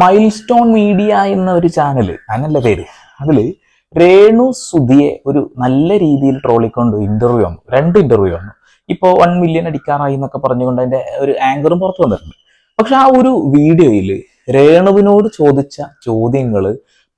Mile stone media എന്ന ഒരു channel അങ്ങനല്ല പേര്? അതിൽ രേണു സുധിയെ ഒരു നല്ല രീതിയിൽ ട്രോളിക്കൊണ്ട് ഇന്റർവ്യൂ വന്നു. രണ്ട് ഇന്റർവ്യൂ വന്നു. ഇപ്പോൾ വൺ മില്യൺ അടിക്കാറായി എന്നൊക്കെ പറഞ്ഞുകൊണ്ട് അതിന്റെ ഒരു ആങ്കറും പുറത്തു വന്നിട്ടുണ്ട്. പക്ഷെ ആ ഒരു വീഡിയോയിൽ രേണുവിനോട് ചോദിച്ച ചോദ്യങ്ങൾ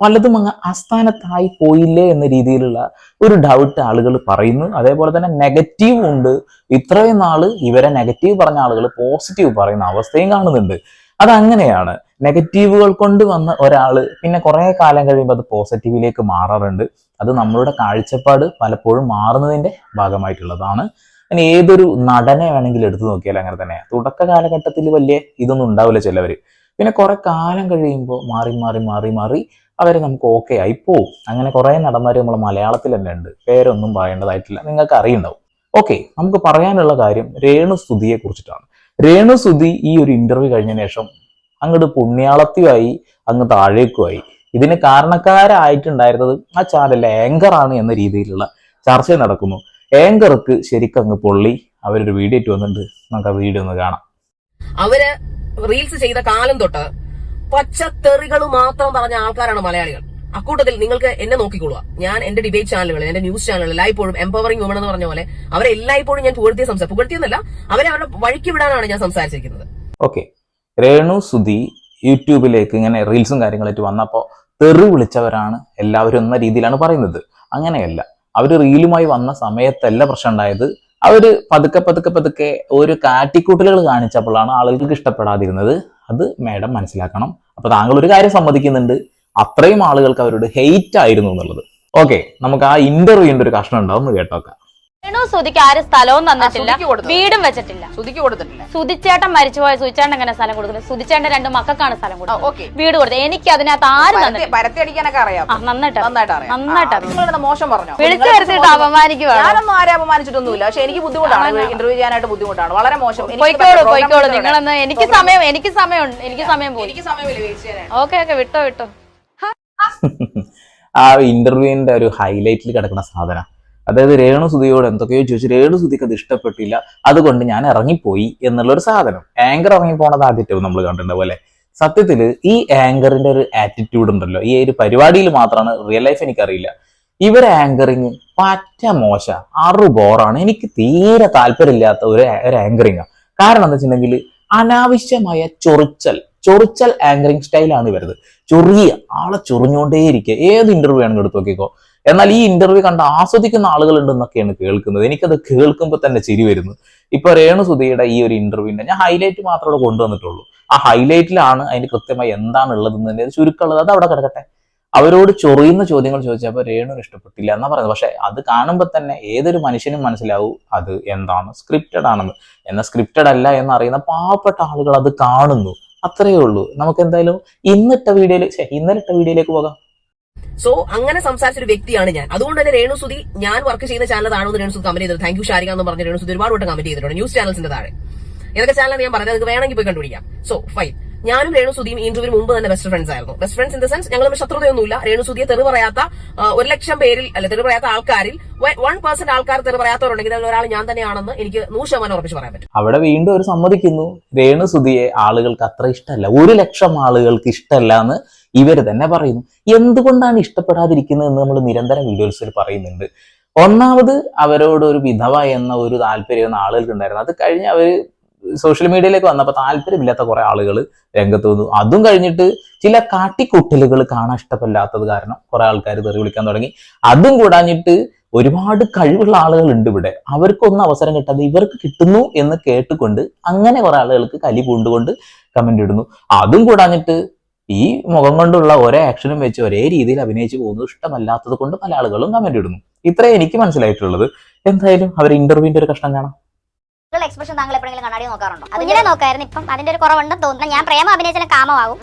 പലതും അങ്ങ് ആസ്ഥാനത്തായി പോയില്ലേ എന്ന രീതിയിലുള്ള ഒരു ഡൗട്ട് ആളുകൾ പറയുന്നു. അതേപോലെ തന്നെ നെഗറ്റീവ് ഉണ്ട്. ഇത്രയും നാൾ ഇവരെ നെഗറ്റീവ് പറഞ്ഞ ആളുകൾ പോസിറ്റീവ് പറയുന്ന അവസ്ഥയും കാണുന്നുണ്ട്. അതങ്ങനെയാണ്. നെഗറ്റീവുകൾ കൊണ്ട് വന്ന ഒരാൾ പിന്നെ കുറെ കാലം കഴിയുമ്പോൾ അത് പോസിറ്റീവിലേക്ക് മാറാറുണ്ട്. അത് നമ്മളുടെ കാഴ്ചപ്പാട് പലപ്പോഴും മാറുന്നതിന്റെ ഭാഗമായിട്ടുള്ളതാണ്. ഇനി ഏതൊരു നടനെ വേണമെങ്കിലും എടുത്തു നോക്കിയാൽ അങ്ങനെ തന്നെ. തുടക്ക കാലഘട്ടത്തിൽ വലിയ ഇതൊന്നും ഉണ്ടാവില്ല ചിലവര്. പിന്നെ കുറെ കാലം കഴിയുമ്പോൾ മാറി മാറി മാറി മാറി അവരെ നമുക്ക് ഓക്കെ ആയി പോവും. അങ്ങനെ കുറെ നടന്മാർ നമ്മൾ മലയാളത്തിൽ തന്നെ ഉണ്ട്. പേരൊന്നും പറയേണ്ടതായിട്ടില്ല. നിങ്ങൾക്ക് അറിയുണ്ടാവും ഓക്കെ നമുക്ക് പറയാനുള്ള കാര്യം രേണു സ്തുതിയെ കുറിച്ചിട്ടാണ് രേണു സുധി ഈ ഒരു ഇന്റർവ്യൂ കഴിഞ്ഞ ശേഷം അങ്ങോട്ട് പുണ്യാളത്തിയായി അങ്ങ് താഴേക്കുമായി. ഇതിന് കാരണക്കാരായിട്ടുണ്ടായിരുന്നത് ആ ചാനലിലെ ആങ്കറാണ് എന്ന രീതിയിലുള്ള ചർച്ച നടക്കുന്നു. ആങ്കർക്ക് ശരിക്കും അങ്ങ് പൊള്ളി. അവരൊരു വീഡിയോ ഇട്ട് വന്നിട്ടുണ്ട്. നമുക്ക് ആ വീഡിയോ ഒന്ന് കാണാം. അവർ റീൽസ് ചെയ്ത കാലം തൊട്ട് പച്ചത്തെറികൾ മാത്രം പറഞ്ഞ ആൾക്കാരാണ് മലയാളികൾ. അക്കൂട്ടത്തിൽ നിങ്ങൾക്ക് എന്നെ നോക്കിക്കൊള്ളുക. ഞാൻ എന്റെ ഡിബേറ്റ് ചാനലുകളിൽ എന്റെ ന്യൂസ് ചാനലുകൾ എല്ലായ്പ്പോഴും എംപവറിംഗ് വുമൺ എന്ന് പറഞ്ഞ പോലെ അവരെ എല്ലായ്പ്പോഴും ഞാൻ പുകഴ്ത്തിയ സംസാരം പുകഴ്ത്തിയെന്നല്ല അവരെ അവരുടെ വഴിക്ക് വിടാനാണ് ഞാൻ സംസാരിച്ചിരിക്കുന്നത്. ഓക്കെ രേണു സുധി യൂട്യൂബിലേക്ക് ഇങ്ങനെ റീൽസും കാര്യങ്ങളായിട്ട് വന്നപ്പോൾ തെറി വിളിച്ചവരാണ് എല്ലാവരും എന്ന രീതിയിലാണ് പറയുന്നത്. അങ്ങനെയല്ല. അവർ റീലുമായി വന്ന സമയത്തല്ല പ്രശ്നം ഉണ്ടായത്. അവർ പതുക്കെ പതുക്കെ പതുക്കെ ഒരു കാറ്റിക്കൂട്ടലുകൾ കാണിച്ചപ്പോഴാണ് ആളുകൾക്ക് ഇഷ്ടപ്പെടാതിരുന്നത്. അത് മേഡം മനസ്സിലാക്കണം. അപ്പൊ താങ്കൾ ഒരു കാര്യം സമ്മതിക്കുന്നുണ്ട്. അത്രയും ആളുകൾക്ക് അവരോട് ഹെയ്റ്റ് ആയിരുന്നു എന്നുള്ളത്. ഓക്കെ നമുക്ക് ആ ഇന്റർവ്യൂവിന്റെ ഒരു കഷ്ണം ഉണ്ടാവും കേട്ടോക്ക. രേണു സുധിക്ക് ആരും സ്ഥലവും തന്നിട്ടില്ല? വീടും വെച്ചിട്ടില്ല. സുതിക്ക് കൊടുത്തിട്ടില്ല. സുധിച്ചേട്ടൻ മരിച്ചുപോയ സുതിച്ചേട്ടൻ എങ്ങനെ സ്ഥലം കൊടുക്കുന്നത് സുതിച്ചേട്ടൻ രണ്ട് മക്കൾക്കാണ് സ്ഥലം കൊടുക്കുന്നത്. ഓക്കെ വീട് കൊടുത്തത്. എനിക്ക് അതിനകത്ത് ആരും തന്നിട്ടില്ല. പരത്തി അടിക്കാനൊക്കെ അറിയാം. നന്നായിട്ട്. നന്നായിട്ട് അറിയാം. നന്നായിട്ട് അറിയാം. നിങ്ങളെന്താ മോശം പറഞ്ഞു? വിളിച്ചു വരുത്തിട്ട് അപമാനിക്കുവാണ്? ഞാനൊന്നും ആരെ അപമാനിച്ചിട്ടൊന്നുമില്ല. പക്ഷെ എനിക്ക് ബുദ്ധിമുട്ടാണ്. ഇന്റർവ്യൂ ചെയ്യാനായിട്ട് ബുദ്ധിമുട്ടാണ്. വളരെ മോശം. പോയിക്കോളൂ പോയിക്കോളൂ. നിങ്ങളെന്ന് എനിക്ക് സമയം എനിക്ക് സമയമുണ്ട് എനിക്ക് സമയം പോയി. ഓക്കെ ഓക്കെ വിട്ടോ വിട്ടോ. ആ ഇന്റർവ്യൂവിന്റെ ഒരു ഹൈലൈറ്റിൽ കിടക്കുന്ന സാധനം. അതായത് രേണു സുധിയോട് എന്തൊക്കെയോ ചോദിച്ചു. രേണു സുധിക്ക് അത് ഇഷ്ടപ്പെട്ടില്ല. അതുകൊണ്ട് ഞാൻ ഇറങ്ങിപ്പോയി എന്നുള്ള ഒരു സാധനം. ആങ്കർ ഇറങ്ങി പോണത് നമ്മൾ കണ്ടിട്ടുണ്ടാവും പോലെ സത്യത്തിൽ ഈ ആങ്കറിന്റെ ഒരു ആറ്റിറ്റ്യൂഡ് ഉണ്ടല്ലോ. ഈ ഒരു പരിപാടിയിൽ മാത്രമാണ് റിയൽ ലൈഫ് എനിക്കറിയില്ല. ഇവരെ ആങ്കറിങ് പറ്റ മോശ. അറു ബോറാണ്. എനിക്ക് തീരെ താല്പര്യമില്ലാത്ത ഒരു ഒരു കാരണം എന്താ വെച്ചിട്ടുണ്ടെങ്കിൽ അനാവശ്യമായ ചൊറിച്ചൽ. ചൊറിച്ചൽ ആങ്കറിങ് സ്റ്റൈലാണ് വരുന്നത്. ചൊറിയ ആളെ ചൊറിഞ്ഞുകൊണ്ടേയിരിക്കുക. ഏത് ഇന്റർവ്യൂ ആണെങ്കിൽ എടുത്ത് നോക്കിക്കോ. എന്നാൽ ഈ ഇന്റർവ്യൂ കണ്ട് ആസ്വദിക്കുന്ന ആളുകൾ ഉണ്ടെന്നൊക്കെയാണ് കേൾക്കുന്നത്. എനിക്കത് കേൾക്കുമ്പോൾ തന്നെ ചിരി വരുന്നു. ഇപ്പൊ രേണു സുധിയുടെ ഈ ഒരു ഇന്റർവ്യൂവിന്റെ ഞാൻ ഹൈലൈറ്റ് മാത്രമേ കൊണ്ടുവന്നിട്ടുള്ളൂ. ആ ഹൈലൈറ്റിലാണ് അതിന് കൃത്യമായി എന്താണ് ഉള്ളതെന്ന് തന്നെ ചുരുക്കമുള്ളത്. അത് അവിടെ കിടക്കട്ടെ. അവരോട് ചൊറിയുന്ന ചോദ്യങ്ങൾ ചോദിച്ചപ്പോൾ രേണുവിന് ഇഷ്ടപ്പെട്ടില്ല എന്നാ പറയുന്നത്. പക്ഷെ അത് കാണുമ്പോൾ തന്നെ ഏതൊരു മനുഷ്യനും മനസ്സിലാവും അത് എന്താണ് സ്ക്രിപ്റ്റഡ് ആണെന്ന്. എന്നാൽ സ്ക്രിപ്റ്റഡ് അല്ല എന്ന് അറിയുന്ന പാവപ്പെട്ട ആളുകൾ അത് കാണുന്നു. അത്രയേ ഉള്ളൂ. നമുക്ക് എന്തായാലും ഇന്നിട്ട വീഡിയോയിൽ ഇന്നലെ വീഡിയോയിലേക്ക് പോകാം. സോ അങ്ങനെ സംസാരിച്ച ഒരു വ്യക്തിയാണ് ഞാൻ. അതുകൊണ്ട് തന്നെ രേണുസുതി ഞാൻ വർക്ക് ചെയ്യുന്ന ചാനൽ താണോ എന്ന് രേണു കമന്റ് ചെയ്തത് താങ്ക് യു ഷാരിക എന്ന് പറഞ്ഞ രേണുസുതി ഒരുപാട് വട്ടം കമന്റ് ചെയ്തിട്ടുണ്ട്. ന്യൂസ് ചാനൽസിന്റെ താഴെ. ഏതൊക്കെ ചാനലാണ് ഞാൻ പറഞ്ഞത് വേണമെങ്കിൽ പോയി കണ്ടുപിടിക്കാം. സോ ഫൈൻ ഞാനും രേണു സുധിയും ഇന്റർവ്യൂവിന് മുമ്പ് തന്നെ ബെസ്റ്റ് ഫ്രണ്ട്സ് ആയിരുന്നു. Best friends in the sense ഞങ്ങൾ ശത്രുതയൊന്നുമില്ല. രേണു സുധിയെ തെറി പറയാത്ത ഒരു ലക്ഷം പേരിൽ അല്ല തെറി പറയാത്ത ആൾക്കാരിൽ വൺ പേഴ്സെന്റ് ആൾക്കാർ തെറി പറയാത്തവരുണ്ടെങ്കിൽ ഒരാൾ ഞാൻ തന്നെയാണെന്ന് എനിക്ക് നൂറ് ശതമാനം ഉറപ്പിച്ച് പറയാൻ പറ്റും. അവിടെ വീണ്ടും ഒരു സമ്മതിക്കുന്നു. രേണു സുധിയെ ആളുകൾക്ക് അത്ര ഇഷ്ടമല്ല. ഒരു ലക്ഷം ആളുകൾക്ക് ഇഷ്ടമല്ല എന്ന് ഇവർ തന്നെ പറയുന്നു. എന്തുകൊണ്ടാണ് ഇഷ്ടപ്പെടാതിരിക്കുന്നത് എന്ന് നമ്മൾ നിരന്തരം വീഡിയോസിൽ പറയുന്നുണ്ട്. ഒന്നാമത് അവരോട് ഒരു വിധവ എന്ന ഒരു താല്പര്യം ആളുകൾക്ക് ഉണ്ടായിരുന്നു അത് കഴിഞ്ഞ് അവർ സോഷ്യൽ മീഡിയയിലേക്ക് വന്നപ്പോൾ താല്പര്യമില്ലാത്ത കുറെ ആളുകൾ രംഗത്ത് വന്നു. അതും കഴിഞ്ഞിട്ട് ചില കാട്ടിക്കൂട്ടലുകൾ കാണാൻ ഇഷ്ടപ്പെടാത്തത് കാരണം കുറെ ആൾക്കാർ തെറി വിളിക്കാൻ തുടങ്ങി. അതും കൂടാഞ്ഞിട്ട് ഒരുപാട് കഴിവുള്ള ആളുകൾ ഉണ്ട് ഇവിടെ. അവർക്കൊന്നും അവസരം കിട്ടാതെ ഇവർക്ക് കിട്ടുന്നു എന്ന് കേട്ടുകൊണ്ട് അങ്ങനെ കുറെ ആളുകൾക്ക് കലി പൂണ്ടുകൊണ്ട് കമന്റ് ഇടുന്നു. അതും കൂടാഞ്ഞിട്ട് ഈ മുഖം കൊണ്ടുള്ള ഒരേ ആക്ഷനും വെച്ച് ഒരേ രീതിയിൽ അഭിനയിച്ചു പോകുന്നത് ഇഷ്ടമല്ലാത്തത് കൊണ്ട് പല ആളുകളും കമന്റ് ഇടുന്നു. ഇത്രേ എനിക്ക് മനസ്സിലായിട്ടുള്ളത്. എന്തായാലും അവർ ഇന്റർവ്യൂവിന്റെ ഒരു കഷ്ടം കാണാം. ഉള്ള എക്സ്പ്രഷൻ താങ്കൾ എപ്പോഴെങ്കിലും കണ്ണാടി നോക്കാറുണ്ടോ? അതിങ്ങനെ നോക്കായിരുന്നു. ഇപ്പം അതിന്റെ ഒരു കുറവുണ്ടെന്ന് തോന്നുന്നു. ഞാൻ പ്രേമ അഭിനയിച്ചാലും കാമമാകും.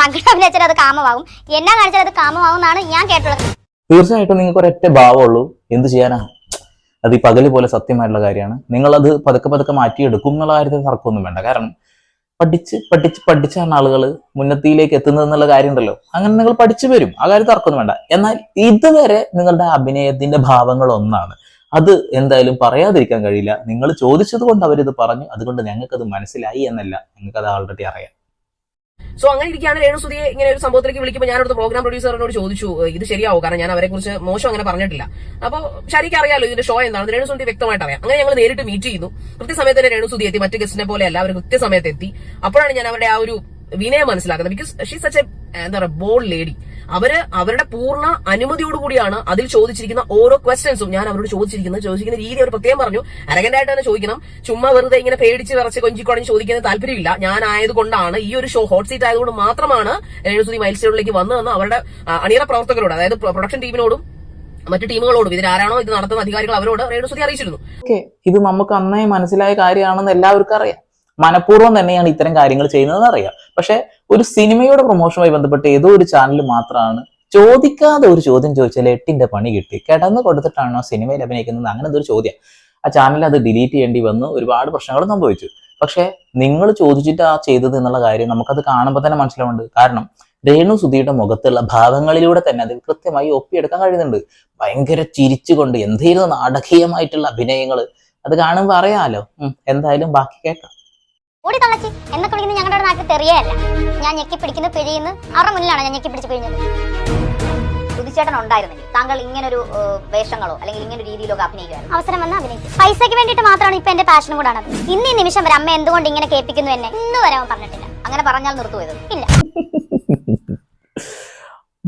സംഗീത സങ്കടം അഭിനയിച്ചാലും അത് കാമമാകും. എന്നാ കാണിച്ചാൽ അത് കാമമാകും എന്നാണ് ഞാൻ കേട്ടുള്ളത് തീർച്ചയായിട്ടും നിങ്ങൾക്ക് ഒരൊറ്റ ഭാവമുള്ളൂ. എന്ത് ചെയ്യാനാ? അത് ഈ പകൽ പോലെ സത്യമായിട്ടുള്ള കാര്യമാണ്. നിങ്ങളത് പതുക്കെ പതുക്കെ മാറ്റിയെടുക്കും എന്നുള്ള കാര്യത്തിൽ തർക്കമൊന്നും വേണ്ട. കാരണം പഠിച്ച് പഠിച്ച് പഠിച്ചാണ് ആളുകൾ മുന്നത്തിയിലേക്ക് എത്തുന്നത് എന്നുള്ള കാര്യം ഉണ്ടല്ലോ അങ്ങനെ നിങ്ങൾ പഠിച്ചു വരും. ആ കാര്യം തർക്കമൊന്നും വേണ്ട. എന്നാൽ ഇതുവരെ നിങ്ങളുടെ അഭിനയത്തിന്റെ ഭാവങ്ങൾ ഒന്നാണ്. അത് എന്തായാലും പറയാതിരിക്കാൻ കഴിയില്ല. നിങ്ങൾ ചോദിച്ചത് കൊണ്ട് അവരിത് പറഞ്ഞു. അതുകൊണ്ട് അത് മനസ്സിലായി എന്നല്ല. ഞങ്ങൾക്കത് ആൾറെഡി അറിയാം. സോ അങ്ങനെ ഇരിക്കുകയാണ് രേണുസുതിയെ ഇങ്ങനെ ഒരു സംഭവത്തിലേക്ക് വിളിക്കുമ്പോൾ ഞാനൊരു പ്രോഗ്രാം പ്രൊഡ്യൂസറിനോട് ചോദിച്ചു ഇത് ശരിയാവും? കാരണം ഞാൻ അവരെ കുറിച്ച് മോശം അങ്ങനെ പറഞ്ഞിട്ടില്ല. അപ്പോൾ ശരിക്കും അറിയാലോ ഇതിന്റെ ഷോ എന്താണ് രേണുസുതി വ്യക്തമായിട്ട് അറിയാം. അങ്ങനെ ഞങ്ങൾ നേരിട്ട് മീറ്റ് ചെയ്യുന്നു. കൃത്യസമയത്ത് തന്നെ രേണുസുതി എത്തി. മറ്റു ഗസ്റ്റിനെ പോലെ അല്ല അവർ കൃത്യസമയത്ത് എത്തി. അപ്പോഴാണ് ഞാൻ അവരുടെ ആ ഒരു വിനയം മനസ്സിലാക്കുന്നത്. ബിക്കോസ് ഷീ സച്ച് എ എന്താ പറയുക ബോൾ ലേഡി അവർ അവരുടെ പൂർണ അനുമതിയോടുകൂടിയാണ് അതിൽ ചോദിച്ചിരിക്കുന്ന ഓരോ ക്വസ്റ്റ്യൻസും ഞാൻ അവരോട് ചോദിച്ചിരിക്കുന്നത് ചോദിക്കുന്ന രീതി അവർ പ്രത്യേകം പറഞ്ഞു. അരകന്റ് ആയിട്ട് തന്നെ ചോദിക്കണം. ചുമ്മാ വെറുതെ ഇങ്ങനെ പേടിച്ച് വിറച്ച് കൊഞ്ചിക്കൊടഞ്ഞ് ചോദിക്കുന്ന താല്പര്യമില്ല. ഞാൻ ആയതുകൊണ്ടാണ് ഈ ഒരു ഷോ ഹോട്ട് സീറ്റ് ആയതുകൊണ്ട് മാത്രമാണ് രേണുസുതി മൈൽ സ്റ്റോണിലേക്ക് വന്നതെന്ന് അവരുടെ അണിയറ പ്രവർത്തകരോട് അതായത് പ്രൊഡക്ഷൻ ടീമിനോടും മറ്റു ടീമുകളോടും ഇതിലാരാണോ ഇത് നടത്തുന്ന അധികാരികൾ അവരോട് രേണുസുതി അറിയിച്ചിരുന്നു. ഇത് നമുക്ക് അന്നേ മനസ്സിലായ കാര്യമാണെന്ന് എല്ലാവർക്കും അറിയാം. മനഃപൂർവം തന്നെയാണ് ഇത്തരം കാര്യങ്ങൾ ചെയ്യുന്നതെന്ന് അറിയാം പക്ഷെ ഒരു സിനിമയുടെ പ്രൊമോഷനുമായി ബന്ധപ്പെട്ട് ഏതോ ഒരു ചാനൽ മാത്രമാണ് ചോദിക്കാതെ ഒരു ചോദ്യം ചോദിച്ചാൽ എട്ടിന്റെ പണി കിട്ടി. കിടന്ന് കൊടുത്തിട്ടാണോ സിനിമയിൽ അഭിനയിക്കുന്നത്? അങ്ങനെ ഒരു ചോദ്യം. ആ ചാനൽ അത് ഡിലീറ്റ് ചെയ്യേണ്ടി വന്നു. ഒരുപാട് പ്രശ്നങ്ങൾ സംഭവിച്ചു. പക്ഷെ നിങ്ങൾ ചോദിച്ചിട്ട് ആ ചെയ്തത് എന്നുള്ള കാര്യം നമുക്കത് കാണുമ്പോൾ തന്നെ മനസ്സിലാവുന്നുണ്ട്. കാരണം രേണു സുധിയുടെ മുഖത്തുള്ള ഭാവങ്ങളിലൂടെ തന്നെ അത് കൃത്യമായി ഒപ്പിയെടുക്കാൻ കഴിയുന്നുണ്ട്. ഭയങ്കര ചിരിച്ചുകൊണ്ട് എന്തെങ്കിലും നാടകീയമായിട്ടുള്ള അഭിനയങ്ങൾ അത് കാണുമ്പോൾ അറിയാമല്ലോ എന്തായാലും ബാക്കി കേൾക്കാം. ഓടി തള്ളച്ചി എന്നൊക്കെ വിളിക്കുന്നത് ഞങ്ങളുടെ നാട്ടിൽ തെറിയല്ല ഞാൻ ഞെക്കി പിടിക്കുന്ന പിഴിയുന്നു. അവരുടെ മുന്നിലാണ് ഞാൻ ഞെക്കി പിടിച്ച് പിഴിഞ്ഞത്. സുധിച്ചേട്ടൻ ഉണ്ടായിരുന്നെങ്കിൽ താങ്കൾ ഇങ്ങനൊരു വേഷങ്ങളോ അല്ലെങ്കിൽ ഇങ്ങനെ രീതിയിലൊക്കെ അഭിനയിക്കുമായിരുന്നു അവസരം വന്ന് അഭിനയിക്കും. പൈസയ്ക്ക് വേണ്ടിയിട്ട് മാത്രമാണ് ഇപ്പൊ എന്റെ പാഷനും കൂടാണ് ഇന്ന് ഈ നിമിഷം വരെ അമ്മ എന്തുകൊണ്ട് ഇങ്ങനെ കേൾപ്പിക്കുന്നു എന്നെ? ഇന്ന് വരെ അവൻ പറഞ്ഞിട്ടില്ല. അങ്ങനെ പറഞ്ഞാൽ നിർത്തുപോയത് ഇല്ല.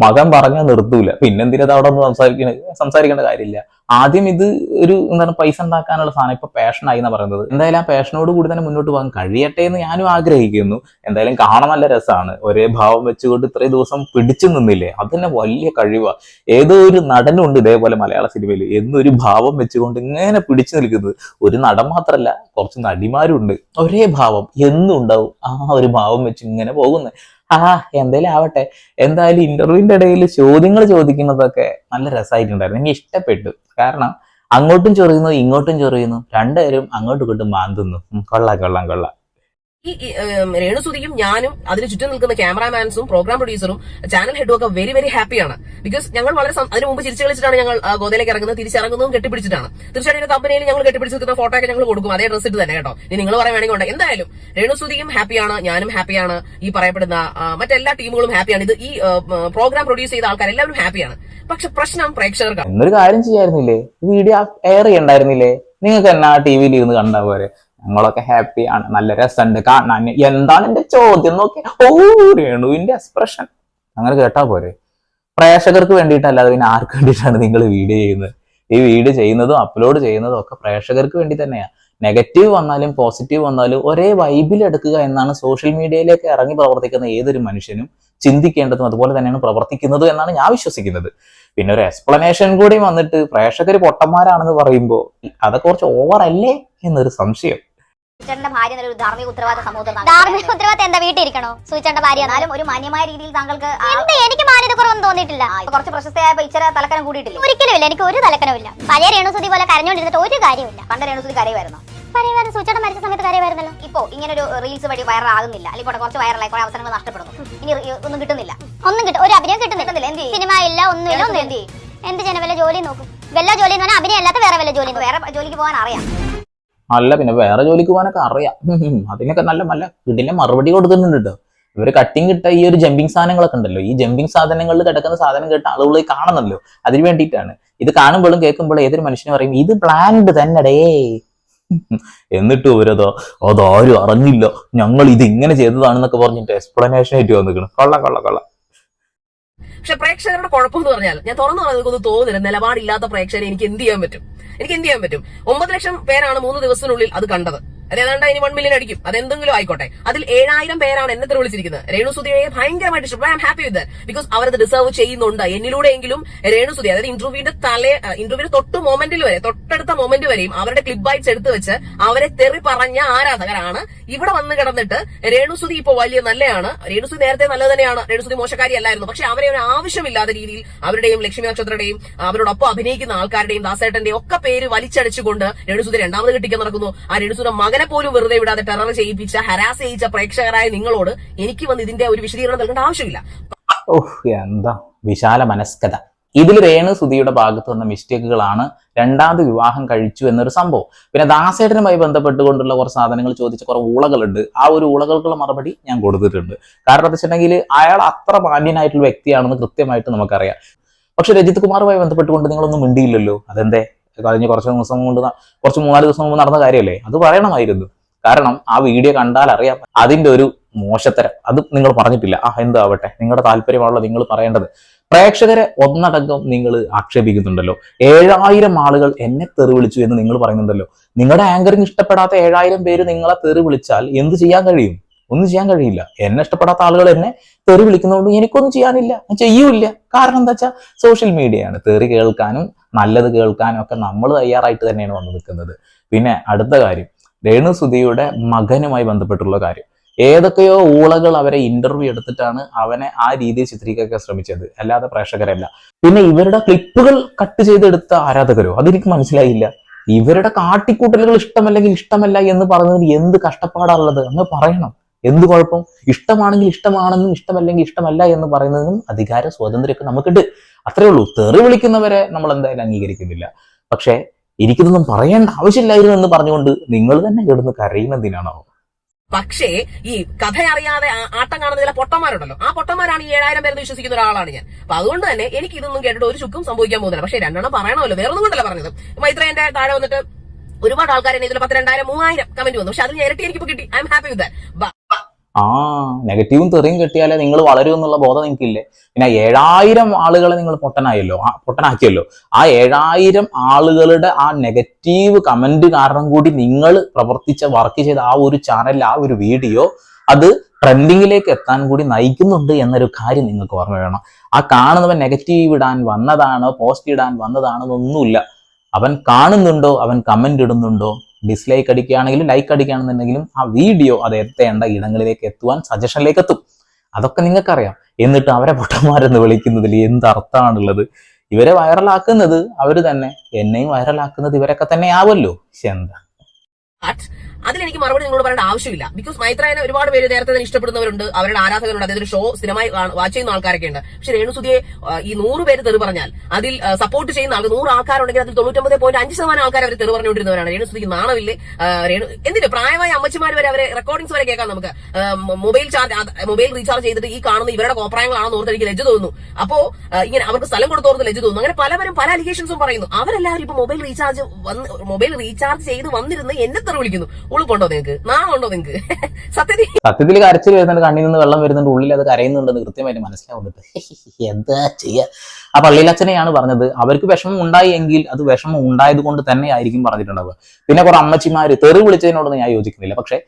മകൻ പറഞ്ഞാൽ നിർത്തൂല. പിന്നെന്തിനാ അവിടെ ഒന്ന് സംസാരിക്കണ സംസാരിക്കേണ്ട കാര്യമില്ല. ആദ്യം ഇത് ഒരു എന്താണ് പൈസ ഉണ്ടാക്കാനുള്ള സാധനം ഇപ്പൊ പാഷനായി എന്നാ പറയുന്നത്. എന്തായാലും ആ പാഷനോട് കൂടി തന്നെ മുന്നോട്ട് പോകാൻ കഴിയട്ടെ എന്ന് ഞാനും ആഗ്രഹിക്കുന്നു. എന്തായാലും കാണാൻ നല്ല രസമാണ്. ഒരേ ഭാവം വെച്ചുകൊണ്ട് ഇത്രയും ദിവസം പിടിച്ചു നിന്നില്ലേ? അത് തന്നെ വലിയ കഴിവാ. ഏതോ ഒരു നടനുണ്ട് ഇതേപോലെ മലയാള സിനിമയിൽ എന്നൊരു ഭാവം വെച്ചുകൊണ്ട് ഇങ്ങനെ പിടിച്ചു നിൽക്കുന്നത്. ഒരു നടൻ മാത്രമല്ല കുറച്ച് നടിമാരുണ്ട്. ഒരേ ഭാവം. എന്നും ഉണ്ടാവും ആ ഒരു ഭാവം വെച്ച് ഇങ്ങനെ പോകുന്നത് ആ എന്തായാലും ആവട്ടെ. എന്തായാലും ഇന്റർവ്യൂവിന്റെ ഇടയിൽ ചോദ്യങ്ങൾ ചോദിക്കുന്നതൊക്കെ നല്ല രസമായിട്ടുണ്ടായിരുന്നു എനിക്ക് ഇഷ്ടപ്പെട്ടു. കാരണം അങ്ങോട്ടും ചൊറിയുന്നു ഇങ്ങോട്ടും ചൊറിയുന്നു. രണ്ടുപേരും അങ്ങോട്ടും ഇങ്ങോട്ടും മാന്തുന്നു. കൊള്ളാം കൊള്ളാം കൊള്ളാം. ഈ രേണുസുതിയും ഞാനും അതിന് ചുറ്റും നിൽക്കുന്ന ക്യാമറാമാൻസും പ്രോഗ്രാം പ്രൊഡ്യൂസറും ചാനൽ ഹെഡും ഒക്കെ വെരി വെരി ഹാപ്പിയാണ് ബിക്കോസ് ഞങ്ങൾ വളരെ അതിന് മുമ്പ് ചിരിച്ചു കളിച്ചിട്ടാണ് ഞങ്ങൾ ഗോതയിലേക്ക് ഇറങ്ങുന്നത് തിരിച്ചിറങ്ങുന്നതും കെട്ടിപ്പിടിച്ചിട്ടാണ്. തീർച്ചയായിട്ടും കമ്പനിയിൽ ഞങ്ങൾ കെട്ടിപ്പിടിച്ച് നിൽക്കുന്ന ഫോട്ടോ ഒക്കെ ഞങ്ങൾ കൊടുക്കും. അതേ ഡ്രസ് ഇട്ട് തന്നെ കേട്ടോ? ഇനി നിങ്ങൾ പറയാൻ വേണമെങ്കിൽ ഉണ്ട്. എന്തായാലും രേണുസുതിയും ഹാപ്പിയാണ് ഞാനും ഹാപ്പിയാണ് ഈ പറയപ്പെടുന്ന മറ്റെല്ലാ ടീമുകളും ഹാപ്പിയാണ് ഇത് ഈ പ്രോഗ്രാം പ്രൊഡ്യൂസ് ചെയ്ത ആൾക്കാർ എല്ലാവരും ഹാപ്പിയാണ് പക്ഷെ പ്രശ്നം പ്രേക്ഷകർക്കാണ്. എന്നൊരു കാര്യം ചെയ്യായിരുന്നില്ലേ? വീഡിയോ എയർ ചെയ്യണ്ടായിരുന്നില്ലേ? നിങ്ങൾക്ക് എന്നാ ടി വിയിൽ ഇരുന്ന് കണ്ടാ പോരെ? ഞങ്ങളൊക്കെ ഹാപ്പിയാണ് നല്ല രസമുണ്ട് കാണാൻ. എന്താണ് എന്റെ ചോദ്യം? നോക്കി ഓ രേണുവിന്റെ എക്സ്പ്രഷൻ അങ്ങനെ കേട്ടാ പോരെ. പ്രേക്ഷകർക്ക് വേണ്ടിയിട്ടല്ലാതെ പിന്നെ ആർക്ക് വേണ്ടിയിട്ടാണ് നിങ്ങൾ വീഡിയോ ചെയ്യുന്നത്? ഈ വീഡിയോ ചെയ്യുന്നതും അപ്ലോഡ് ചെയ്യുന്നതും ഒക്കെ പ്രേക്ഷകർക്ക് വേണ്ടി തന്നെയാണ് നെഗറ്റീവ് വന്നാലും പോസിറ്റീവ് വന്നാലും ഒരേ വൈബിൽ എടുക്കുക എന്നാണ് സോഷ്യൽ മീഡിയയിലേക്ക് ഇറങ്ങി പ്രവർത്തിക്കുന്ന ഏതൊരു മനുഷ്യനും ചിന്തിക്കേണ്ടതും അതുപോലെ തന്നെയാണ് പ്രവർത്തിക്കുന്നത് എന്നാണ് ഞാൻ വിശ്വസിക്കുന്നത്. പിന്നെ ഒരു എക്സ്പ്ലനേഷൻ കൂടി വന്നിട്ട് പ്രേക്ഷകർ പൊട്ടന്മാരാണെന്ന് പറയുമ്പോൾ അതൊക്കെ കുറച്ച് ഓവർ അല്ലേ എന്നൊരു സംശയം. സുധിച്ചേട്ടന്റെ ഭാര്യ എന്നൊരു ധാർമ്മിക ഉത്തരവാദിത്ത സമൂഹത്തിൽ ധാർമ്മിക. ഉത്തരവാദിത്തം എന്താ വീട്ടിൽ ഇരിക്കണോ? സൂചിച്ചേണ്ട ഭാര്യ. എന്നാലും ഒരു മാന്യമായ രീതിയിൽ താങ്കൾക്ക് എന്ത് എനിക്ക് മാന്യത കുറവൊന്നും തോന്നിയിട്ടില്ല കുറച്ച് പ്രശസ്തയായ ഇച്ചിരി തലക്കനം കൂടിയിട്ടില്ല? ഒരിക്കലും ഇല്ല എനിക്ക് ഒരു തലക്കനമില്ല പഴയ രേണുസുതി പോലെ കരഞ്ഞുകൊണ്ടിരുന്നിട്ട് ഒരു കാര്യമില്ല പണ്ട് രേണുസുതി കരയുമായിരുന്നു? പറയുവായിരുന്നു സൂചിച്ചേട്ടൻ മരിച്ച സമയത്ത് കരയുമായിരുന്നല്ലോ. ഇപ്പോ ഇങ്ങനെ ഒരു റീൽസ് വഴി വൈറൽ ആകുന്നില്ല. അല്ലെങ്കിൽ കുറെ- കുറച്ച് വൈറലായി കുറെ അവസരങ്ങൾ നഷ്ടപ്പെടുന്നു. ഇനി ഒന്നും കിട്ടുന്നില്ല. ഒന്നും കിട്ടും. ഒരു അഭിനയം കിട്ടുന്നില്ല. എന്ത് സിനിമ ഇല്ല ഒന്നുമില്ല ഒന്നും എന്ത്? എന്ത് ജനവല്ല വല്ല ജോലി നോക്കും. വല്ല ജോലി എന്ന് പറഞ്ഞാൽ അഭിനയം അല്ലാത്ത വേറെ വല്ല ജോലി വേറെ ജോലിക്ക് പോകാൻ അറിയാം. അല്ല പിന്നെ വേറെ ജോലിക്ക് പോകാനൊക്കെ അറിയാം. അതിനൊക്കെ നല്ല നല്ല ഇതിന്റെ മറുപടി കൊടുക്കുന്നുണ്ട് കേട്ടോ. ഇവർ കട്ടിങ് കിട്ട ഈ ഒരു ജമ്പിങ് സാധനങ്ങളൊക്കെ ഉണ്ടല്ലോ. ഈ ജമ്പിങ് സാധനങ്ങളിൽ കിടക്കുന്ന സാധനം കേട്ട ആളുകൾ കാണണമല്ലോ അതിന് വേണ്ടിയിട്ടാണ്. ഇത് കാണുമ്പോഴും കേൾക്കുമ്പോഴും ഏതൊരു മനുഷ്യനും പറയും ഇത് പ്ലാൻഡ് തന്നെടേ. എന്നിട്ട് ഇവരതോ അതാരും അറിഞ്ഞില്ല. ഞങ്ങൾ ഇത് ഇങ്ങനെ ചെയ്തതാണെന്നൊക്കെ പറഞ്ഞിട്ട് എക്സ്പ്ലനേഷൻ ആയിട്ട് വന്നിരിക്കണം കൊള്ള കൊള്ള കൊള്ള. പക്ഷെ പ്രേക്ഷകരുടെ കുഴപ്പം എന്ന് പറഞ്ഞാൽ ഞാൻ തുറന്നു പറഞ്ഞത് എനിക്കൊന്നും തോന്നുന്നില്ല നിലപാടില്ലാത്ത പ്രേക്ഷകരെ എനിക്ക് എന്ത് ചെയ്യാൻ പറ്റും? എനിക്ക് എന്ത് ചെയ്യാൻ പറ്റും? ഒമ്പത് ലക്ഷം പേരാണ് മൂന്ന് ദിവസത്തിനുള്ളിൽ അത് കണ്ടത്. അത് ഏതാണ്ട് ഇനി വൺ മില്യൺ അടിക്കും. അതെന്തെങ്കിലും ആയിക്കോട്ടെ. അതിൽ ഏഴായിരം പേരാണ് എന്നെ വിളിച്ചിരിക്കുന്നത്. രേണുസുതിയെ ഭയങ്കരമായിട്ട് ഇഷ്ടപ്പെട്ടു. I M happy with because അവർ അത് ഡിസേർവ് ചെയ്യുന്നുണ്ട്. എന്നിലൂടെയെങ്കിലും രേണുസുതി അതായത് ഇന്റർവ്യൂവിന്റെ തലേ ഇന്റർവ്യൂവിന്റെ തൊട്ട് മൊമെന്റിൽ വരെ തൊട്ടടുത്ത മൊമെന്റ് വരെയും അവരുടെ ക്ലിപ്പ് ബൈറ്റ്സ് എടുത്ത് വെച്ച് അവരെ തെറി പറഞ്ഞ ആരാധകരാണ്. ഇവിടെ വന്ന് കിടന്നിട്ട് രേണുസുതി ഇപ്പോൾ വലിയ നല്ലതാണ് രേണുസുതി നേരത്തെ നല്ലത് തന്നെയാണ്. രേണുസുതി മോശക്കാരി അല്ലായിരുന്നു. പക്ഷെ അവരെ ഒരു ആവശ്യമില്ലാത്ത രീതിയിൽ അവരുടെയും ലക്ഷ്മി നക്ഷത്രയുടെയും അവരോടൊപ്പം അഭിനയിക്കുന്ന ആൾക്കാരുടെയും ദാസേട്ടന്റെയും ഒക്കെ പേര് വലിച്ചടിച്ചുകൊണ്ട് രേണു സുധി രണ്ടാമത് കിട്ടിക്കാൻ നടക്കുന്നു. ആ രേണുസുയുടെ മകനെ പോലും വെറുതെ വിടാതെ ടെറർ ചെയ്യിപ്പിച്ച ഹരാസ് ചെയ്യിച്ച പ്രേക്ഷകരായ നിങ്ങളോട് എനിക്ക് വന്ന് ഇതിന്റെ ഒരു വിശദീകരണം നൽകേണ്ട ആവശ്യമില്ല. എന്താ വിശാല മനസ്കത ഇതിൽ രേണു സുധിയുടെ ഭാഗത്ത് വന്ന മിസ്റ്റേക്കുകളാണ് രണ്ടാമത് വിവാഹം കഴിച്ചു എന്നൊരു സംഭവം. പിന്നെ ദാസേട്ടനുമായി ബന്ധപ്പെട്ടുകൊണ്ടുള്ള കുറച്ച് സാധനങ്ങൾ ചോദിച്ച കുറെ ഊളകളുണ്ട്. ആ ഒരു ഊളകൾക്കുള്ള മറുപടി ഞാൻ കൊടുത്തിട്ടുണ്ട്. കാരണം എന്താ വെച്ചിട്ടുണ്ടെങ്കിൽ അയാൾ അത്ര മാന്യനായിട്ടുള്ള വ്യക്തിയാണെന്ന് കൃത്യമായിട്ട് നമുക്കറിയാം. പക്ഷെ രജിത് കുമാറുമായി ബന്ധപ്പെട്ടുകൊണ്ട് നിങ്ങളൊന്നും മിണ്ടിയില്ലല്ലോ? അതെന്തേ? കഴിഞ്ഞ കുറച്ച് ദിവസം കൊണ്ട് കുറച്ച് മൂന്നാൽ ദിവസം മുമ്പ് നടന്ന കാര്യമല്ലേ? അത് പറയണമായിരുന്നു. കാരണം ആ വീഡിയോ കണ്ടാൽ അറിയാം അതിന്റെ ഒരു മോശത്തരം. അത് നിങ്ങൾ പറഞ്ഞിട്ടില്ല. ആ എന്താവട്ടെ? നിങ്ങളുടെ താല്പര്യമാണല്ലോ നിങ്ങൾ പറയേണ്ടത്. പ്രേക്ഷകരെ ഒന്നടങ്കം നിങ്ങൾ ആക്ഷേപിക്കുന്നുണ്ടല്ലോ. ഏഴായിരം ആളുകൾ എന്നെ തെറി വിളിച്ചു എന്ന് നിങ്ങൾ പറയുന്നുണ്ടല്ലോ. നിങ്ങളുടെ ആങ്കറിങ് ഇഷ്ടപ്പെടാത്ത ഏഴായിരം പേര് നിങ്ങളെ തെറി വിളിച്ചാൽ എന്ത് ചെയ്യാൻ കഴിയും? ഒന്നും ചെയ്യാൻ കഴിയില്ല. എന്നെ ഇഷ്ടപ്പെടാത്ത ആളുകൾ എന്നെ തെറി വിളിക്കുന്നതുകൊണ്ട് എനിക്കൊന്നും ചെയ്യാനില്ല. ചെയ്യൂല കാരണം എന്താ വെച്ചാൽ സോഷ്യൽ മീഡിയയാണ് തെറി കേൾക്കാനും നല്ലത് കേൾക്കാനും ഒക്കെ നമ്മൾ തയ്യാറായിട്ട് തന്നെയാണ് വന്നു നിൽക്കുന്നത്. പിന്നെ അടുത്ത കാര്യം. രേണു സുധിയുടെ മകനുമായി ബന്ധപ്പെട്ടുള്ള കാര്യം. ഏതൊക്കെയോ ഊളകൾ അവരെ ഇന്റർവ്യൂ എടുത്തിട്ടാണ് അവനെ ആ രീതിയിൽ ചിത്രീകരിക്കാൻ ശ്രമിച്ചത്. അല്ലാതെ പ്രേക്ഷകരല്ല. പിന്നെ ഇവരുടെ ക്ലിപ്പുകൾ കട്ട് ചെയ്തെടുത്ത ആരാധകരോ? അതെനിക്ക് മനസ്സിലായില്ല. ഇവരുടെ കാട്ടിക്കൂട്ടലുകൾ ഇഷ്ടമല്ലെങ്കിൽ ഇഷ്ടമല്ല എന്ന് പറഞ്ഞതിന് എന്ത് കഷ്ടപ്പാടാണുള്ളത് അങ്ങ് പറയണം. എന്ത് കുഴപ്പം? ഇഷ്ടമാണെങ്കിൽ ഇഷ്ടമാണെന്നും ഇഷ്ടമല്ലെങ്കിൽ ഇഷ്ടമല്ല എന്ന് പറയുന്നതിനും അധികാര സ്വാതന്ത്ര്യമൊക്കെ നമുക്കുണ്ട്. അത്രേ ഉള്ളൂ. തെറി വിളിക്കുന്നവരെ നമ്മൾ എന്തായാലും അംഗീകരിക്കുന്നില്ല. പക്ഷേ എനിക്കിതൊന്നും പറയേണ്ട ആവശ്യമില്ലായിരുന്നു എന്ന് പറഞ്ഞുകൊണ്ട് നിങ്ങൾ തന്നെ കിടന്ന് കരയുന്നതിനാണോ? പക്ഷേ ഈ കഥ അറിയാതെ ആട്ടം കാണുന്ന ചില പൊട്ടന്മാരുണ്ടല്ലോ. ആ പൊട്ടന്മാരാണ് ഈ ഏഴായിരം പേരെന്ന് വിശ്വസിക്കുന്ന ഒരാളാണ് ഞാൻ. അപ്പൊ അതുകൊണ്ട് തന്നെ എനിക്ക് ഇതൊന്നും കേട്ടിട്ട് ഒരു ചുക്കും സംഭവിക്കാൻ പോകുന്നില്ല. പക്ഷേ രണ്ടെണ്ണം പറയണമല്ലോ. വേറെ ഒന്നും കൊണ്ടല്ല പറഞ്ഞത്. മൈത്രേന്റെ താഴെ വന്നിട്ട് ഒരുപാട് ആൾക്കാർ ഇതിൽ പത്ത് രണ്ടായിരം മൂവായിരം കമന്റ് വന്നു. പക്ഷെ അതിൽ ഇരട്ടി എനിക്ക് കിട്ടി. I M happy with that ആ നെഗറ്റീവും തെറിയും കിട്ടിയാലേ നിങ്ങൾ വളരും എന്നുള്ള ബോധം നിങ്ങൾക്കില്ലേ? പിന്നെ ഏഴായിരം ആളുകളെ നിങ്ങൾ പൊട്ടനായല്ലോ ആ പൊട്ടനാക്കിയല്ലോ. ആ ഏഴായിരം ആളുകളുടെ ആ നെഗറ്റീവ് കമന്റ് കാരണം കൂടി നിങ്ങൾ പ്രവർത്തിച്ച വർക്ക് ചെയ്ത ആ ഒരു ചാനൽ ആ ഒരു വീഡിയോ അത് ട്രെൻഡിങ്ങിലേക്ക് എത്താൻ കൂടി നയിക്കുന്നുണ്ട് എന്നൊരു കാര്യം നിങ്ങൾക്ക് ഓർമ്മ വേണം. ആ കാണുന്നവൻ നെഗറ്റീവ് ഇടാൻ വന്നതാണോ പോസ്റ്റ് ഇടാൻ വന്നതാണോ എന്നൊന്നുമില്ല. അവൻ കാണുന്നുണ്ടോ അവൻ കമന്റ് ഇടുന്നുണ്ടോ? ഡിസ്ലൈക്ക് അടിക്കുകയാണെങ്കിലും ലൈക്ക് അടിക്കുകയാണെന്നുണ്ടെങ്കിലും ആ വീഡിയോ അത് എത്തേണ്ട ഇടങ്ങളിലേക്ക് എത്തുവാൻ സജഷനിലേക്ക് എത്തും. അതൊക്കെ നിങ്ങൾക്കറിയാം. എന്നിട്ട് അവരെ പൊട്ടന്മാരെന്ന് വിളിക്കുന്നതിൽ എന്ത് അർത്ഥമാണുള്ളത്? ഇവരെ വൈറലാക്കുന്നത് അവർ തന്നെ. എന്നെയും വൈറലാക്കുന്നത് ഇവരൊക്കെ തന്നെ ആവുമല്ലോ ശ്ശെ, എന്താ? അതിലെനിക്ക് മറുപടി നിങ്ങളോട് പറയേണ്ട ആവശ്യമില്ല. ബിക്കോസ് മൈത്രേനെ ഒരുപാട് പേര് നേരത്തെ തന്നെ ഇഷ്ടപ്പെടുന്നവരുണ്ട്. അവരുടെ ആരാധകരുണ്ട്. അതായത് ഒരു ഷോ സ്ഥിരമായി വാച്ച് ചെയ്യുന്ന ആൾക്കാരൊക്കെ ഉണ്ട്. പക്ഷെ രേണുസുതിയെ ഈ നൂറ് പേര് തെറി പറഞ്ഞാൽ അതിൽ സപ്പോർട്ട് ചെയ്യുന്ന ആൾക്ക് നൂറ് ആൾക്കാരുണ്ടെങ്കിൽ അതിൽ തൊണ്ണൂറ്റൊമ്പത് പോയിന്റ് അഞ്ച് ശതമാനം ആൾക്കാർ അവർ തെറി പറഞ്ഞുകൊണ്ടിരുന്നവരാണ്. രേണുസുതിക്ക് നാണമില്ലേ? രേണു എന്തിന്? പ്രായമായ അമ്മച്ചിമാർ വരെ അവരെ റെക്കോർഡിംഗ്സ് വരെ കേൾക്കാം നമുക്ക്. മൊബൈൽ ചാർജ് മൊബൈൽ റീചാർജ് ചെയ്തിട്ട് ഈ കാണുന്ന ഇവരുടെ കോപ്രായങ്ങളാണെന്ന് ഓർത്ത് എനിക്ക് ലജ്ജ തോന്നുന്നു. അപ്പോ ഇങ്ങനെ അവർക്ക് സ്ഥലം കൊടുത്തോർത്ത് ലജ്ജ തോന്നുന്നു. അങ്ങനെ പലവരും പല അലിഗേഷൻസും പറയുന്നു. അവരെല്ലാവരും ഇപ്പൊ മൊബൈൽ റീചാർജ് വന്ന് മൊബൈൽ റീചാർജ് ചെയ്ത് വന്നിരുന്ന് എന്നെ തെറി വിളിക്കുന്നു. ഉളുപ്പുണ്ടോ നിങ്ങക്ക്? നാളുണ്ടോ നിങ്ങക്ക്? സത്യത്തിൽ? സത്യത്തിൽ കരച്ചിൽ വരുന്നുണ്ട് കണ്ണിൽ നിന്ന് വെള്ളം വരുന്നുണ്ട് ഉള്ളിൽ അത് കരയുന്നുണ്ടെന്ന് കൃത്യമായിട്ട് മനസ്സിലാവുന്നുണ്ട്. എന്താ ചെയ്യുക ആ പള്ളിയിലച്ഛനെയാണ് പറഞ്ഞത്. അവർക്ക് വിഷമം ഉണ്ടായി എങ്കിൽ അത് വിഷമം ഉണ്ടായത് കൊണ്ട് തന്നെ ആയിരിക്കും പറഞ്ഞിട്ടുണ്ടാവുക. പിന്നെ കുറെ അമ്മച്ചിമാര് തെറി വിളിച്ചതിനോടൊന്നും ഞാൻ യോജിക്കുന്നില്ല. പക്ഷെ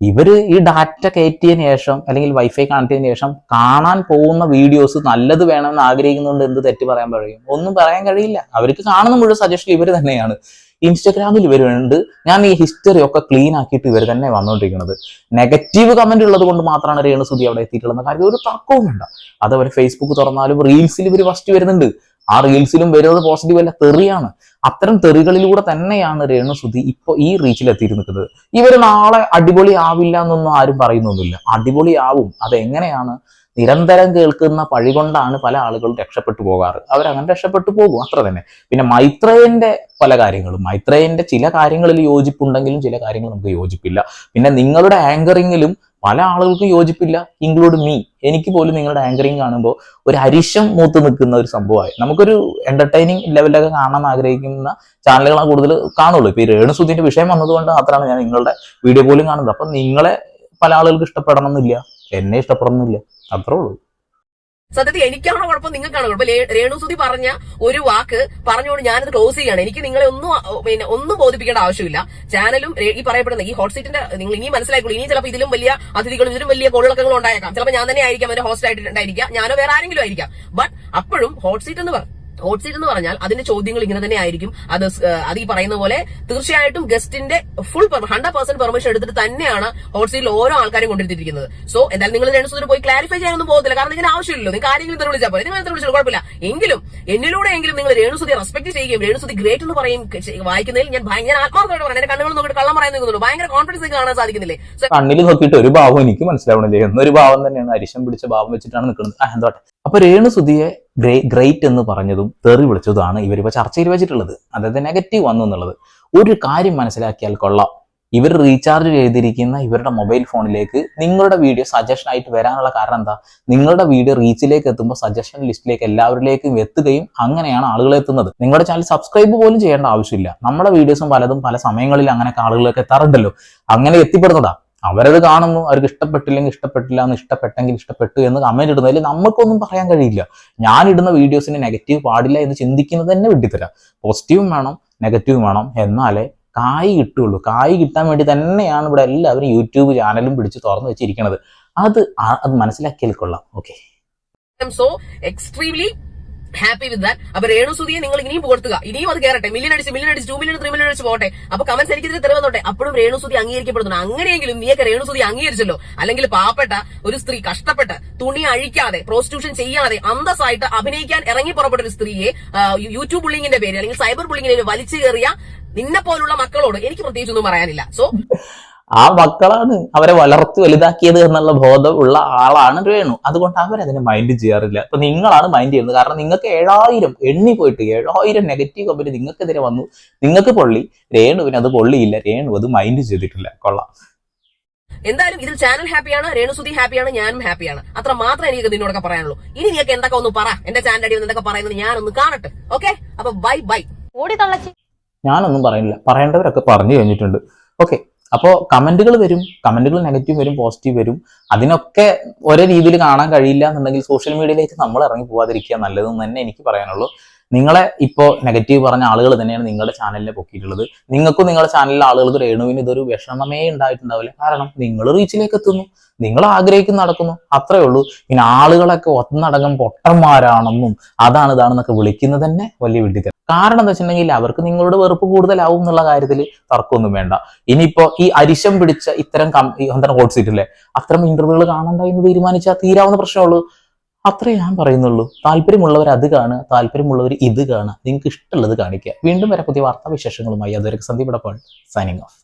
ഇവർ ഈ ഡാറ്റ കയറ്റിയതിന് ശേഷം അല്ലെങ്കിൽ വൈഫൈ കണക്ട് ശേഷം കാണാൻ പോകുന്ന വീഡിയോസ് നല്ലത് വേണമെന്ന് ആഗ്രഹിക്കുന്നുണ്ട് എന്ത് തെറ്റ് പറയാൻ കഴിയും ഒന്നും പറയാൻ കഴിയില്ല. അവർക്ക് കാണുന്ന മുഴുവൻ സജഷൻ ഇവർ തന്നെയാണ്. ഇൻസ്റ്റഗ്രാമിൽ വരുന്നുണ്ട്. ഞാൻ ഈ ഹിസ്റ്ററി ഒക്കെ ക്ലീൻ ആക്കിയിട്ട് ഇവർ തന്നെ വന്നുകൊണ്ടിരിക്കുന്നത് നെഗറ്റീവ് കമന്റ് ഉള്ളത് കൊണ്ട് മാത്രമാണ് രേണുസുതി അവിടെ എത്തിയിട്ടുള്ളത് കാര്യം ഒരു തർക്കവും വേണ്ട. അത് അവർ ഫേസ്ബുക്ക് തുറന്നാലും റീൽസിൽ ഇവർ ഫസ്റ്റ് വരുന്നുണ്ട്. ആ റീൽസിലും വരുന്നത് പോസിറ്റീവ് അല്ല തെറിയാണ്. അത്തരം തെറികളിലൂടെ തന്നെയാണ് രേണുസുതി ഇപ്പോൾ ഈ റീച്ചിൽ എത്തിയിരിക്കുന്നത് ഇവർ നാളെ അടിപൊളി ആവില്ല എന്നൊന്നും ആരും പറയുന്നൊന്നുമില്ല. അടിപൊളി ആവും. അതെങ്ങനെയാണ്? നിരന്തരം കേൾക്കുന്ന പഴി കൊണ്ടാണ് പല ആളുകളും രക്ഷപ്പെട്ടു പോകാറ്. അവരങ്ങനെ രക്ഷപ്പെട്ടു പോകും അത്ര തന്നെ. പിന്നെ മൈത്രേയന്റെ പല കാര്യങ്ങളും മൈത്രേയന്റെ ചില കാര്യങ്ങളിൽ യോജിപ്പുണ്ടെങ്കിലും ചില കാര്യങ്ങൾ നമുക്ക് യോജിപ്പില്ല. പിന്നെ നിങ്ങളുടെ ആങ്കറിങ്ങിലും പല ആളുകൾക്കും യോജിപ്പില്ല ഇൻക്ലൂഡ് മീ എനിക്ക് പോലും നിങ്ങളുടെ ആങ്കറിങ് കാണുമ്പോൾ ഒരു അരിശം മൂത്ത് നിൽക്കുന്ന ഒരു സംഭവമായി. നമുക്കൊരു എന്റർടൈനിങ് ലെവലൊക്കെ കാണാൻ ആഗ്രഹിക്കുന്ന ചാനലുകളാണ് കൂടുതൽ കാണുള്ളൂ. ഇപ്പൊ ഈ രേണുസുദ്ധിന്റെ വിഷയം വന്നതുകൊണ്ട് മാത്രമാണ് ഞാൻ നിങ്ങളുടെ വീഡിയോ പോലും കാണുന്നത്. അപ്പൊ നിങ്ങളെ പല ആളുകൾക്ക് ഇഷ്ടപ്പെടണമെന്നില്ല എന്നെ ഇഷ്ടപ്പെടുന്നില്ല. അത്രേ ഉള്ളൂ. സത്യത്തിൽ എനിക്കാണോ കുഴപ്പം? നിങ്ങൾക്കാണോ കുഴപ്പം? രേണുസുതി പറഞ്ഞ ഒരു വാക്ക് പറഞ്ഞുകൊണ്ട് ഞാനത് ക്ലോസ് ചെയ്യാണ് എനിക്ക് നിങ്ങളെ ഒന്നും പിന്നെ ഒന്നും ബോധിപ്പിക്കേണ്ട ആവശ്യമില്ല. ചാനലും ഈ പറയപ്പെടുന്ന ഈ ഹോട്ട് സീറ്റിന്റെ നിങ്ങൾ ഇനി മനസ്സിലാക്കുള്ളൂ ഇനി ചിലപ്പോൾ ഇതിലും വലിയ അതിഥികളും ഇതിലും വലിയ കൊള്ളക്കങ്ങളും ഉണ്ടായേക്കാം. ചിലപ്പോൾ ഞാൻ തന്നെ ആയിരിക്കാം അതിന്റെ ഹോസ്റ്റ് ആയിട്ടുണ്ടായിരിക്കാം ഞാനോ വേറെ ആരെങ്കിലും ആയിരിക്കാം. ബട്ട് അപ്പോഴും ഹോട്ട് സീറ്റ് എന്ന് പറഞ്ഞു ഹോട്ട് സീറ്റ് എന്ന് പറഞ്ഞാൽ അതിന്റെ ചോദ്യങ്ങൾ ഇങ്ങനെ തന്നെ ആയിരിക്കും. അത് അത് ഈ പറയുന്ന പോലെ തീർച്ചയായിട്ടും ഗസ്റ്റിന്റെ ഫുൾ ഹൺഡ്രഡ് പെർസെന്റ് പെർമിഷൻ എടുത്തിട്ട് തന്നെയാണ് ഹോട്ട് സീറ്റിൽ ഓരോ ആൾക്കാരും കൊണ്ടിരുത്തിയിരിക്കുന്നത് സോ എന്തായാലും നിങ്ങൾ രണ്ടു പോയി ക്ലാരിഫൈ ചെയ്യാനൊന്നും പോകത്തില്ല. കാരണം ഇതിന് ആവശ്യമില്ലല്ലോ. നിങ്ങൾക്ക് ആരെങ്കിലും തന്നെ വിളിച്ചാൽ പോലെ നിങ്ങൾ തെറി വിളിച്ചാൽ കുഴപ്പമില്ല. എങ്കിലും എന്നിലൂടെ എങ്കിലും നിങ്ങൾ രേണുസുതി റെസ്പെക്ട് ചെയ്യുകയും രേണുസുതി ഗ്രേറ്റ് എന്ന് പറയും വായിക്കുന്നതിൽ ഞാൻ ഭയങ്കര ആത്മാർത്ഥമായിട്ട് പറയാം എന്റെ കണ്ണുകൾ നോക്കിയിട്ട് കള്ളം പറയാൻ നിൽക്കുന്നുള്ളൂ ഭയങ്കര കോൺഫിഡൻസ് കാണാൻ സാധിക്കുന്നില്ലേ? കണ്ണിൽ നോക്കിയിട്ട് ഒരു ഭാവം എനിക്ക് മനസ്സിലാവണില്ലേ? എന്നൊരു ഭാവം തന്നെയാണ് അരിശം പിടിച്ച ഭാവം വെച്ചിട്ടാണ് നിൽക്കുന്നത്. ആ എന്തോട്ടെ അപ്പൊ രേണു സുധിയെ ഗ്രേ ഗ്രേറ്റ് എന്ന് പറഞ്ഞതും തെറി വിളിച്ചതുമാണ് ഇവരിപ്പോ ചർച്ചയിൽ വെച്ചിട്ടുള്ളത്. അതായത് നെഗറ്റീവ് വന്നു എന്നുള്ളത്. ഒരു കാര്യം മനസ്സിലാക്കിയാൽ കൊള്ളാം. ഇവർ റീചാർജ് ചെയ്തിരിക്കുന്ന ഇവരുടെ മൊബൈൽ ഫോണിലേക്ക് നിങ്ങളുടെ വീഡിയോ സജഷൻ ആയിട്ട് വരാനുള്ള കാരണം എന്താ? നിങ്ങളുടെ വീഡിയോ റീച്ചിലേക്ക് എത്തുമ്പോൾ സജഷൻ ലിസ്റ്റിലേക്ക് എല്ലാവരിലേക്കും എത്തുകയും അങ്ങനെയാണ് ആളുകൾ എത്തുന്നത്. നിങ്ങളുടെ ചാനൽ സബ്സ്ക്രൈബ് പോലും ചെയ്യേണ്ട ആവശ്യമില്ല. നമ്മുടെ വീഡിയോസും പലതും പല സമയങ്ങളിൽ അങ്ങനെയൊക്കെ ആളുകളൊക്കെ എത്താറുണ്ടല്ലോ. അങ്ങനെ എത്തിപ്പെടുന്നതാ. അവരത് കാണുന്നു അവർക്ക് ഇഷ്ടപ്പെട്ടില്ലെങ്കിൽ ഇഷ്ടപ്പെട്ടില്ല എന്ന് ഇഷ്ടപ്പെട്ടെങ്കിൽ ഇഷ്ടപ്പെട്ടു എന്ന് കമന്റ് ഇടുന്നതിൽ നമുക്കൊന്നും പറയാൻ കഴിയില്ല. ഞാൻ ഇടുന്ന വീഡിയോസിന് നെഗറ്റീവ് പാടില്ല എന്ന് ചിന്തിക്കുന്നത് തന്നെ വിട്ടിത്തരാം പോസിറ്റീവും വേണം നെഗറ്റീവും വേണം. എന്നാലേ കായി കിട്ടുള്ളൂ കായി കിട്ടാൻ വേണ്ടി തന്നെയാണ് ഇവിടെ എല്ലാവരും യൂട്യൂബ് ചാനലും പിടിച്ച് തുറന്നു വെച്ചിരിക്കുന്നത് അത് അത് മനസ്സിലാക്കിയാൽ കൊള്ളാം. Okay so extremely happy with that അപ്പൊ രേണു സുധിയെ നിങ്ങൾ ഇനിയും പുകഴ്ത്തുക. ഇനിയും അത് കയറട്ടെ മില്യൺ അടിച്ച് മില്യൺ അടിച്ച് ടു മില്യൺ ത്രീ മില്യൺ അടിച്ച് പോട്ടെ അപ്പൊ കമന്റ്സ് എനിക്കിതിന് തെറി വന്നോട്ടെ അപ്പോഴും രേണു സുധി അംഗീകരിക്കപ്പെടുന്നു. അങ്ങനെയെങ്കിലും നീയൊക്കെ രേണു സുധി അംഗീകരിച്ചല്ലോ. അല്ലെങ്കിൽ പാവപ്പെട്ട ഒരു സ്ത്രീ കഷ്ടപ്പെട്ട് തുണി അഴിക്കാതെ പ്രോസ്റ്റിറ്റ്യൂഷൻ ചെയ്യാതെ അന്തസ്സായിട്ട് അഭിനയിക്കാൻ ഇറങ്ങി പുറപ്പെട്ട ഒരു സ്ത്രീയെ യൂട്യൂബ് ബുള്ളിങ്ങിന്റെ പേര് അല്ലെങ്കിൽ സൈബർ ബുള്ളിങ്ങിന്റെ പേര് വലിച്ചു കയറിയ നിന്നെ പോലുള്ള മക്കളോട് എനിക്ക് പ്രത്യേകിച്ചൊന്നും പറയാനില്ല. സോ ആ മക്കളാണ് അവരെ വളർത്തി വലുതാക്കിയത് എന്നുള്ള ബോധം ഉള്ള ആളാണ് വേണു അതുകൊണ്ട് അവരതിനെ മൈൻഡ് ചെയ്യാറില്ല. അപ്പൊ നിങ്ങളാണ് മൈൻഡ് ചെയ്യുന്നത്. കാരണം നിങ്ങൾക്ക് ഏഴായിരം എണ്ണി പോയിട്ട് ഏഴായിരം നെഗറ്റീവ് കമ്പനി നിങ്ങൾക്കെതിരെ വന്നു. നിങ്ങൾക്ക് പൊള്ളി. രേണുവിന് അത് പൊള്ളിയില്ല. രേണു അത് മൈൻഡ് ചെയ്തിട്ടില്ല. കൊള്ളാം. എന്തായാലും ഇതിൽ ചാനൽ ഹാപ്പിയാണ് രേണുസുതി ഹാപ്പിയാണ് ഞാനും ഹാപ്പിയാണ് അത്ര മാത്രമേ എനിക്ക് നിന്നോടൊക്കെ പറയാനുള്ളൂ. ഇനി നിങ്ങൾക്ക് എന്തൊക്കെ ഒന്ന് പറ. എന്റെ ചാനൽ അടി എന്തൊക്കെ പറയുന്നത് ഞാനൊന്ന് കാണട്ടെ. ഓക്കെ അപ്പൊ ബൈ ബൈ ഓടി തള്ളച്ചി ഞാനൊന്നും പറയുന്നില്ല. പറയേണ്ടവരൊക്കെ പറഞ്ഞു കഴിഞ്ഞിട്ടുണ്ട്. ഓക്കെ അപ്പോൾ കമന്റുകൾ വരും കമന്റുകൾ നെഗറ്റീവ് വരും പോസിറ്റീവ് വരും. അതിനൊക്കെ ഒരേ രീതിയിൽ കാണാൻ കഴിയില്ല എന്നുണ്ടെങ്കിൽ സോഷ്യൽ മീഡിയയിലേക്ക് നമ്മൾ ഇറങ്ങി പോവാതിരിക്കുക നല്ലതെന്ന് തന്നെ എനിക്ക് പറയാനുള്ളൂ. നിങ്ങളെ ഇപ്പോൾ നെഗറ്റീവ് പറഞ്ഞ ആളുകൾ തന്നെയാണ് നിങ്ങളുടെ ചാനലിനെ പൊക്കിയിട്ടുള്ളത്. നിങ്ങൾക്കും നിങ്ങളുടെ ചാനലിലെ ആളുകൾക്ക് രേണുവിന് ഇതൊരു വിഷമമേ ഉണ്ടായിട്ടുണ്ടാവില്ല. കാരണം നിങ്ങൾ റീച്ചിലേക്ക് എത്തുന്നു നിങ്ങൾ ആഗ്രഹിക്കുന്ന നടക്കുന്നു അത്രയേ ഉള്ളൂ. പിന്നെ ആളുകളൊക്കെ ഒന്നടങ്കം പൊട്ടന്മാരാണെന്നും അതാണ് ഇതാണെന്നൊക്കെ വിളിക്കുന്നത് തന്നെ വലിയ വിഡ്ഢിത്തരം കാരണം എന്താ വെച്ചിട്ടുണ്ടെങ്കിൽ അവർക്ക് നിങ്ങളോട് വെറുപ്പ് കൂടുതലാവും എന്നുള്ള കാര്യത്തിൽ തർക്കമൊന്നും വേണ്ട. ഇനിയിപ്പോ ഈ അരിശം പിടിച്ച ഇത്തരം എന്താണ് ഹോട്ട് സീറ്റ് അല്ലേ അത്തരം ഇന്റർവ്യൂകൾ കാണണ്ട എന്ന് തീരുമാനിച്ചാൽ തീരാവുന്ന പ്രശ്നമുള്ളൂ. അത്രേ ഞാൻ പറയുന്നുള്ളൂ. താല്പര്യമുള്ളവർ അത് കാണുക താല്പര്യമുള്ളവർ ഇത് കാണുക. നിങ്ങൾക്ക് ഇഷ്ടമുള്ളത് കാണിക്കുക. വീണ്ടും വരെ പുതിയ വാർത്താ വിശേഷങ്ങളുമായി അതുവരെ സന്ദീപ് സൈനിങ് ഓഫ്